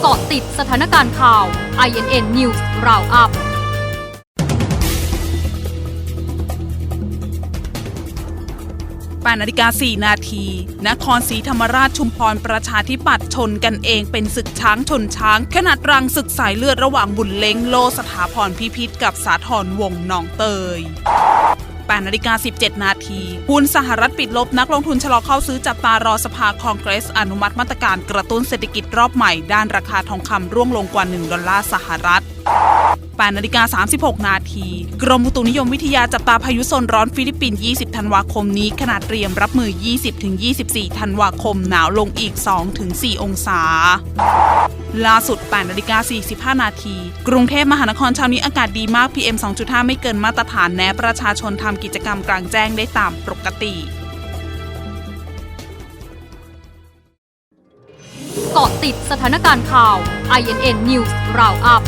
เกาะติดสถานการณ์ข่าว INN News Roundup 8นาฬิกา 4 นาที นครศรีธรรมราชชุมพรประชาธิปัตย์ชนกันเองเป็นศึกช้างชนช้าง ขนาดรังศึกสายเลือดระหว่างบุญเล้งโลสถาพรพิพิธกับสาธรวงศ์หนองเตย 8นาฬิกา17 นาทีหุ้นสหรัฐปิดลบนักลงทุนชะลอเข้าซื้อจับตารอสภาคองเกรส อนุมัติมาตรการกระตุ้นเศรษฐกิจรอบใหม่ ด้านราคาทองคำร่วงลงกว่า 1 ดอลลาร์สหรัฐ 8นาฬิกา36 นาที กรมอุตุนิยมวิทยาจับตาพายุโซนร้อนฟิลิปปินส์ 20 ธันวาคมนี้ ขนาดเตรียมรับมือ 20-24 ธันวาคม หนาวลงอีก 2-4 องศา ล่าสุด 8นาฬิกา45 นาที กรุงเทพมหานครเช้านี้อากาศดีมาก PM 2.5 ไม่เกินมาตรฐานแนะประชาชนทำกิจกรรมกลางแจ้งได้ตามปกติเกาะติดสถานการณ์ข่าว INN News Roundup